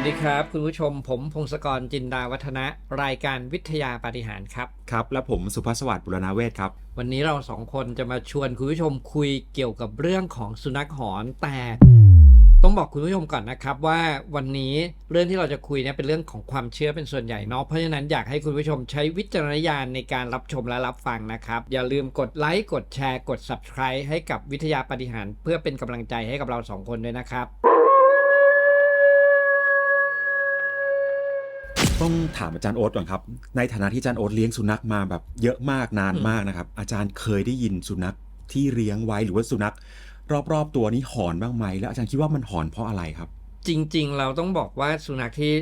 วัสดีครับ คุณผู้ชมผมพงศกรจินดาวัฒนะ รายการวิทยาปาฏิหารย์ครับ ครับ และผมสุภาพสวัสดิ์บุรณาเวศครับ วันนี้เราสองคนจะมาชวนคุณผู้ชมคุยเกี่ยวกับเรื่องของสุนัขหอนแต่ ต้องบอกคุณผู้ชมก่อนนะครับว่าวันนี้เรื่องที่เราจะคุยเนี่ยเป็นเรื่องของความเชื่อเป็นส่วนใหญ่เนาะเพราะฉะนั้นอยากให้คุณผู้ชมใช้วิจารณญาณในการรับชมและรับฟังนะครับ อย่าลืมกดไลค์กดแชร์กด subscribe ให้กับวิทยาปาฏิหารย์เพื่อเป็นกำลังใจให้กับเราสองคนด้วยนะครับ ต้องถามอาจารย์โอ๊ตก่อนครับ ในฐานะที่อาจารย์โอ๊ตเลี้ยงสุนัขมาแบบเยอะมากนานมากนะครับ อาจารย์เคยได้ยินสุนัขที่เลี้ยงไว้หรือว่าสุนัขรอบๆตัวนี้หอนบ้างไหมแล้วอาจารย์คิดว่ามันหอนเพราะอะไรครับ จริง ๆ เราต้องบอกว่าสุนัขที่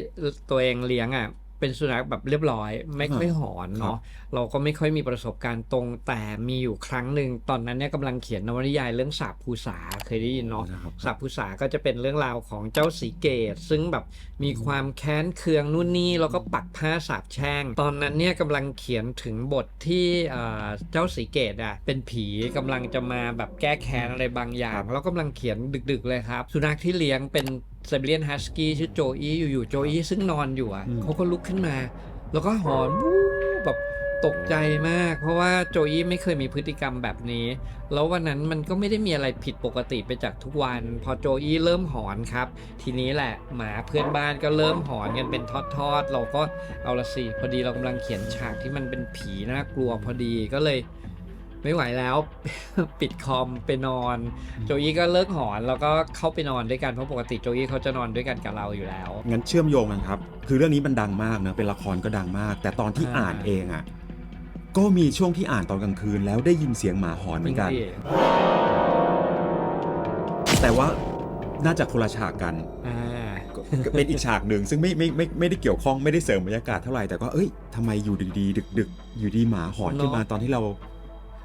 ตัวเองเลี้ยงอะ เป็นสุนัขแบบเรียบร้อย ไม่ค่อยหอนเนาะเราก็ไม่ค่อยมีประสบการณ์ตรงแต่มีอยู่ครั้งหนึ่งตอนนั้นเนี่ยกำลังเขียนนวนิยายเรื่องสาบภูษาเคยได้ยินเนาะนะครับสาบภูษาก็จะเป็นเรื่องราวของเจ้าสีเกต ซึ่งแบบมีความแค้นเคืองนู่นนี่แล้วก็ปักผ้าสาบแช่ง ตอนนั้นเนี่ยกำลังเขียนถึงบทที่เอ่อเจ้าสีเกตอะเป็นผีกำลังจะมาแบบแก้แค้นอะไรบางอย่าง แล้วกำลังเขียนดึก ๆ เลยครับ สุนัขที่เลี้ยงเป็น ไซบีเรียนฮัสกี้ชื่อโจอี้อยู่ๆโจอี้ซึ่งนอนอยู่อะอืมเขาก็ลุกขึ้นมา แล้วก็หอนวู้แบบตกใจมาก เพราะว่าโจอี้ไม่เคยมีพฤติกรรมแบบนี้ แล้ววันนั้นมันก็ไม่ได้มีอะไรผิดปกติไปจากทุกวัน พอโจอี้เริ่มหอนครับ ทีนี้แหละหมาเพื่อนบ้านก็เริ่มหอนกันเป็นทอดๆ เราก็เอาละสิพอดีเรากำลังเขียนฉากที่มันเป็นผีน่ากลัวพอดีก็เลย ไม่ไหวแล้ว ปิดคอมไปนอน โจอี้ก็เลิกหอนแล้วก็เข้าไปนอนด้วยกันเพราะปกติโจอี้เขาจะนอนด้วยกันกับเราอยู่แล้ว งั้นเชื่อมโยงกันครับ คือเรื่องนี้มันดังมากเนอะเป็นละครก็ดังมาก แต่ตอนที่อ่าอ่านเองอะก็มีช่วงที่อ่านตอนกลางคืน แล้วได้ยินเสียงหมาหอนเหมือนกันพี่แต่ว่าน่าจะคนละฉากกันอ่าก็เป็นอีกฉากหนึ่งซึ่งไม่ไม่ไม่ไม่ได้เกี่ยวข้องไม่ได้เสริมบรรยากาศเท่าไหร่แต่ก็เอ้ยทำไมอยู่ดีๆดึก ๆ อยู่ดีหมาหอนขึ้นมาตอนที่เรา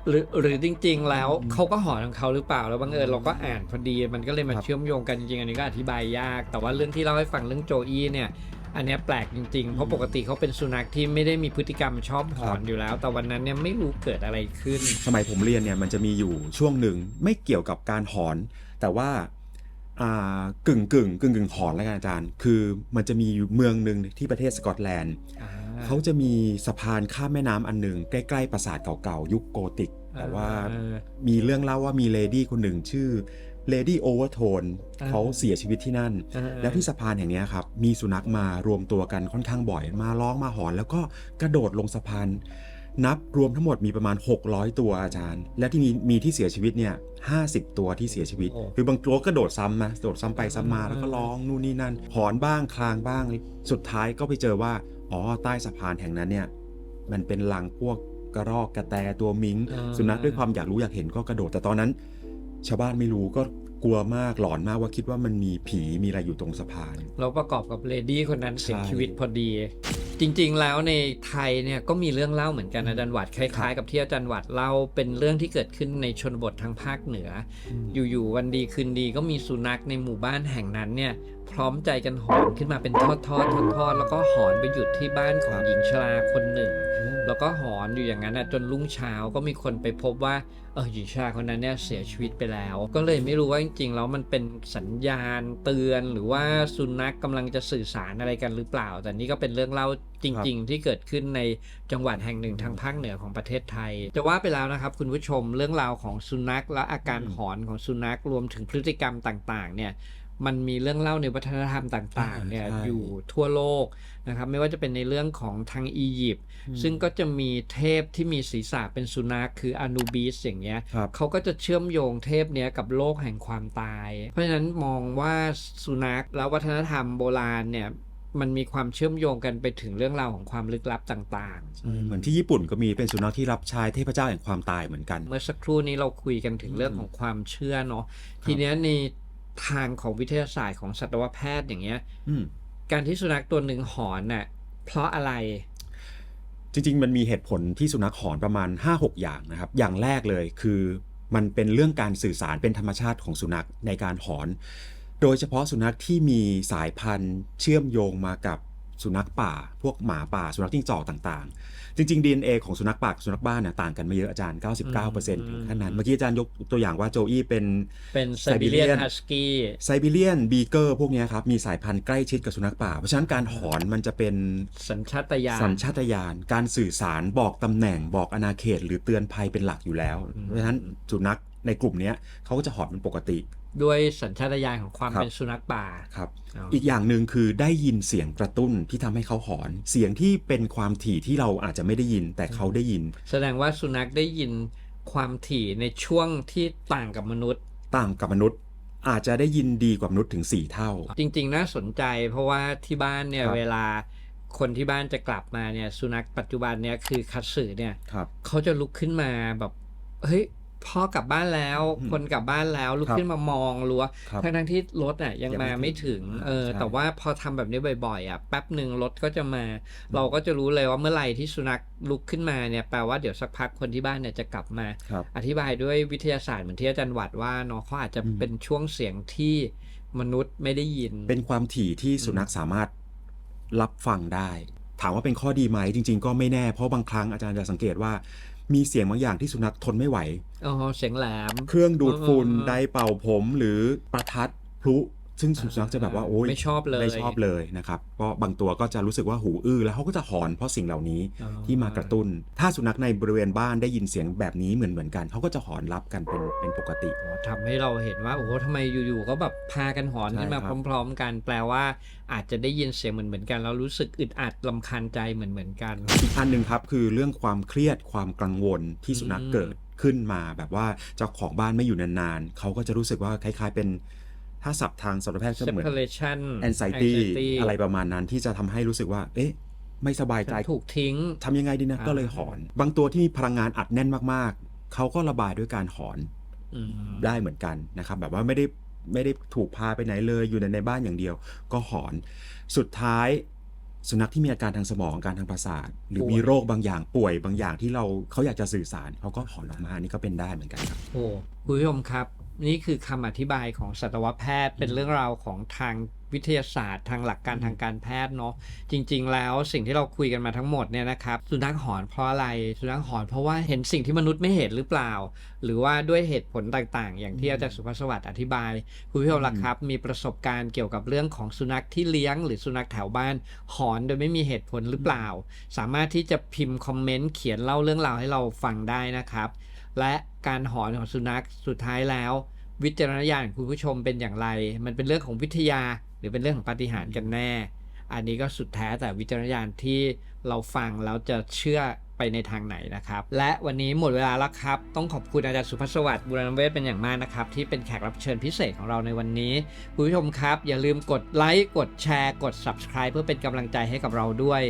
หรือหรือจริง ๆ แล้วเขาก็หอนของเขาหรือเปล่าแล้วบังเอิญเราก็อ่านพอดีมันก็เลยมาครับเชื่อมโยงกันจริงๆอันนี้ก็อธิบายยาก แต่ว่าเรื่องที่เล่าให้ฟังเรื่องโจอี้เนี่ย อันเนี้ยแปลกจริงๆ เพราะปกติเขาเป็นสุนัขที่ไม่ได้มีพฤติกรรมชอบหอนอยู่แล้ว แต่วันนั้นเนี่ยไม่รู้เกิดอะไรขึ้น สมัยผมเรียนเนี่ยมันจะมีอยู่ช่วงหนึ่งไม่เกี่ยวกับการหอน แต่ว่าอ่ากึ่งกึ่งกึ่งกึ่งหอนแล้วกันอาจารย์ คือมันจะมีอยู่เมืองหนึ่งที่ประเทศสกอตแลนด์ อ่า เขาจะมีสะพานข้ามแม่น้ำอันหนึ่งใกล้ๆปราสาทเก่าๆ ยุคโกธิก แต่ว่าเออ มีเรื่องเล่าว่ามีเลดี้คนหนึ่งชื่อเลดี้โอเวอร์โทนอ่า เขาเสียชีวิตที่นั่นเออแล้วที่สะพานแห่งเนี้ยครับ มีสุนัขมารวมตัวกันค่อนข้างบ่อย มาร้องมาหอน แล้วก็กระโดดลงสะพาน นับรวมทั้งหมดมีประมาณ 600 ตัวอาจารย์ และที่มีมีที่เสียชีวิตเนี่ย50ตัวที่เสียชีวิตโอ้คือบางตัวก็โดดซ้ำนะโดดซ้ำไปซ้ำมาอืมแล้วก็ร้องนู่นนี่นั่น หอนบ้างคลางบ้าง สุดท้ายก็ไปเจอว่า อ๋อใต้สะพานแห่งนั้นเนี่ย มันเป็นรังพวกกระรอกกระแตตัวมิงเออสุนัขด้วยความอยากรู้อยากเห็นก็กระโดด แต่ตอนนั้น ชาวบ้านไม่รู้ก็กลัวมากหลอนมากว่าคิดว่ามันมีผีมีอะไรอยู่ตรงสะพานแล้วประกอบกับเลดี้คนนั้นเสียใช่ชีวิตพอดี จริงๆแล้วในไทยเนี่ยก็มีเรื่องเล่าเหมือนกันอาจารย์หวัดคล้ายๆ กับที่อาจารย์หวัดเล่าเป็นเรื่องที่เกิดขึ้นในชนบททางภาคเหนือ อยู่ๆวันดีคืนดีก็มีสุนัขในหมู่บ้านแห่งนั้นเนี่ยพร้อมใจกันหอนขึ้นมาเป็นทอดๆทอดๆแล้วก็หอนไปหยุดที่บ้านของหญิงชราคนหนึ่ง แล้วก็หอนอยู่อย่างนั้นน่ะจนรุ่งเช้าก็มีคนไปพบว่าเออหญิงชราคนนั้นเนี่ยเสียชีวิตไปแล้ว ก็เลยไม่รู้ว่าจริงๆแล้วมันเป็นสัญญาณเตือนหรือว่าสุนัขกำลังจะสื่อสารอะไรกันหรือเปล่า แต่นี่ก็เป็นเรื่องเล่า จริง ๆ ที่เกิดขึ้นในจังหวัดแห่งหนึ่งทางภาคเหนือของประเทศไทย จะว่าไปแล้วนะครับคุณผู้ชมเรื่องราวของสุนัขและอาการหอนของสุนัขรวมถึงพฤติกรรมต่างๆ เนี่ยมันมีเรื่องเล่าในวัฒนธรรมต่างๆเนี่ยใช่อยู่ทั่วโลกนะครับไม่ว่าจะเป็นในเรื่องของทางอียิปต์ซึ่งก็จะมีเทพที่มีศีรษะเป็นสุนัขคืออนูบิสอย่างเงี้ยครับเขาก็จะเชื่อมโยงเทพเนี้ยกับโลกแห่งความตาย เพราะฉะนั้นมองว่าสุนัขและวัฒนธรรมโบราณเนี่ย มันมีความเชื่อมโยงกันไปถึงเรื่องราวของความลึกลับต่างๆ เหมือนที่ญี่ปุ่นก็มีเป็นสุนัขที่รับใช้เทพเจ้าแห่งความตายเหมือนกัน เมื่อสักครู่นี้เราคุยกันถึงเรื่องของความเชื่อเนาะทีเนี้ยในทางของวิทยาศาสตร์ของสัตวแพทย์อย่างเงี้ยอืมการที่สุนัขตัวหนึ่งหอนน่ะเพราะอะไร จริงๆ มันมีเหตุผลที่สุนัขหอนประมาณ 5-6 อย่างนะครับ อย่างแรกเลยคือมันเป็นเรื่องการสื่อสารเป็นธรรมชาติของสุนัขในการหอน โดยเฉพาะสุนัขที่มีสายพันธุ์เชื่อมโยงมากับสุนัขป่า พวกหมาป่า สุนัขจิ้งจอกต่างๆ จริงๆ DNA ของสุนัขป่ากับสุนัขบ้านเนี่ยต่างกันไม่เยอะอาจารย์ 99%ถึงขนาดนั้นเมื่อกี้อาจารย์ยกตัวอย่างว่าโจอี้เป็นเป็นไซบีเรียน Siberian ฮัสกี้ไซบีเรียนบีเกอร์พวกเนี้ยครับ มีสายพันธุ์ใกล้ชิดกับสุนัขป่า เพราะฉะนั้นการหอนมันจะเป็นสัญชาตญาณสัญชาตญาณการสื่อสารบอกตำแหน่งบอกอาณาเขต หรือเตือนภัยเป็นหลักอยู่แล้ว เพราะฉะนั้นสุนัขในกลุ่มเนี้ยเขาก็จะหอนเป็นปกติ ด้วยสัญชาตญาณของความครับเป็นสุนัขป่าครับอ๋ออีอีกอย่างหนึ่งคือได้ยินเสียงกระตุ้นที่ทำให้เขาหอน เสียงที่เป็นความถี่ที่เราอาจจะไม่ได้ยิน แต่เขาได้ยิน แสดงว่าสุนัขได้ยินความถี่ในช่วงที่ต่างกับมนุษย์ ต่างกับมนุษย์ อาจจะได้ยินดีกว่ามนุษย์ถึง 4 เท่า จริง ๆ น่าสนใจ เพราะว่าที่บ้านเนี่ยครับเวลาคนที่บ้านจะกลับมาเนี่ยสุนัขปัจจุบันเนี่ยคือคัตสึเนี่ยครับเขาจะลุกขึ้นมาแบบเฮ้ย พ่อกลับบ้านแล้วอืมคนกลับบ้านแล้วลุกครับขึ้นมามองรั้วครับทั้งทั้งๆที่รถอะยังยังไม่มาไม่ถึงถึงเออใช่แต่ว่าพอทำแบบนี้บ่อยๆอะแป๊บหนึ่งรถก็จะมา เราก็จะรู้เลยว่าเมื่อไหร่ที่สุนัขลุกขึ้นมาเนี่ยแปลว่าเดี๋ยวสักพักคนที่บ้านเนี่ยจะกลับมาครับอธิบายด้วยวิทยาศาสตร์เหมือนที่อาจารย์หวัดว่าเนาะเขาอาจจะอืมเป็นช่วงเสียงที่มนุษย์ไม่ได้ยิน เป็นความถี่ที่สุนัขสามารถรับฟังได้ ถามว่าเป็นข้อดีไหมจริง ๆ ก็ไม่แน่เพราะบางครั้งอาจารย์จะสังเกตว่า มีเสียงบางอย่างที่สุนัขทนไม่ไหว อ๋อ เสียงแหลม เครื่องดูดฝุ่นเออไดร์เป่าผมหรือประทัดพลุ ซึ่งสุนัขจะแบบว่าโอ้ยไม่ชอบเลยไม่ชอบเลยนะครับก็บางตัวก็จะรู้สึกว่าหูอื้อแล้วเขาก็จะหอนเพราะสิ่งเหล่านี้อ๋อที่มากระตุ้น ถ้าสุนัขในบริเวณบ้านได้ยินเสียงแบบนี้เหมือนเหมือนๆกันเขาก็จะหอนรับกันเป็นเป็นปกติอ๋อทำให้เราเห็นว่าโอ้โหทำไมอยู่ๆก็แบบพากันหอนขึ้นมาใช่ครับพร้อม ๆ กัน แปลว่าอาจจะได้ยินเสียงเหมือนๆกันแล้วรู้สึกอึดอัดลำคาญใจเหมือนๆกันอีกอันหนึ่งครับคือเรื่องความเครียดความกังวลที่สุนัขอืมเกิดขึ้นมาแบบว่าเจ้าของบ้านไม่อยู่นานๆเขาก็จะรู้สึกว่าคล้ายๆเป็น ถ้าศัพท์ทางสัตวแพทย์ก็เหมือน separation anxiety anxiety อะไรประมาณนั้นที่จะทำให้รู้สึกว่า เอ๊ะ ไม่สบายใจฉันถูกทิ้งทำยังไงดีนะอ่าก็เลยหอน บางตัวที่มีพลังงานอัดแน่นมากๆ เขาก็ระบายด้วยการหอนอืมได้เหมือนกันนะครับ แบบว่าไม่ได้ไม่ได้ถูกพาไปไหนเลยอยู่ในในบ้านอย่างเดียว ก็หอน สุดท้ายสุนัขที่มีอาการทางสมองอาการทางประสาทหรือป่วยมีโรคบางอย่างป่วยบางอย่างที่เราเขาอยากจะสื่อสารเขาก็หอนออกมาอันนี่ก็เป็นได้เหมือนกันครับโอ้คุณผู้ชมครับ นี่คือคำอธิบายของสัตวแพทย์เป็นเรื่องราวของทางวิทยาศาสตร์ ทางหลักการทางการแพทย์เนาะจริง ๆ แล้วสิ่งที่เราคุยกันมาทั้งหมดเนี่ยนะครับสุนัขหอนเพราะอะไรสุนัขหอนเพราะว่าเห็นสิ่งที่มนุษย์ไม่เห็นหรือเปล่า หรือว่าด้วยเหตุผลต่างๆ อย่างที่อาจารย์สุภาพสวัสดิ์อธิบายคุณผู้ชมล่ะครับ มีประสบการณ์เกี่ยวกับเรื่องของสุนัขที่เลี้ยง หรือสุนัขแถวบ้านหอนโดยไม่มีเหตุผลหรือเปล่า สามารถที่จะพิมพ์คอมเมนต์เขียนเล่าเรื่องราวให้เราฟังได้นะครับ และการหอนของสุนัขสุดท้ายแล้ว วิจารณญาณของคุณผู้ชมเป็นอย่างไร มันเป็นเรื่องของวิทยา หรือเป็นเรื่องของปาฏิหาริย์กันแน่ อันนี้ก็สุดแท้แต่วิจารณญาณที่เราฟังแล้วจะเชื่อไปในทางไหนนะครับ และวันนี้หมดเวลาแล้วครับ ต้องขอบคุณอาจารย์สุภสวัสดิ์บุรณเวศเป็นอย่างมากนะครับ ที่เป็นแขกรับเชิญพิเศษของเราในวันนี้คุณผู้ชมครับ อย่าลืมกดไลค์กดแชร์ กด subscribe เพื่อเป็นกำลังใจให้กับเราด้วย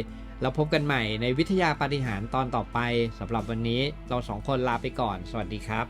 แล้วพบกันใหม่ในวิทยาปาฏิหาริย์ตอนต่อไปสำหรับวันนี้เราสองคนลาไปก่อน สวัสดีครับ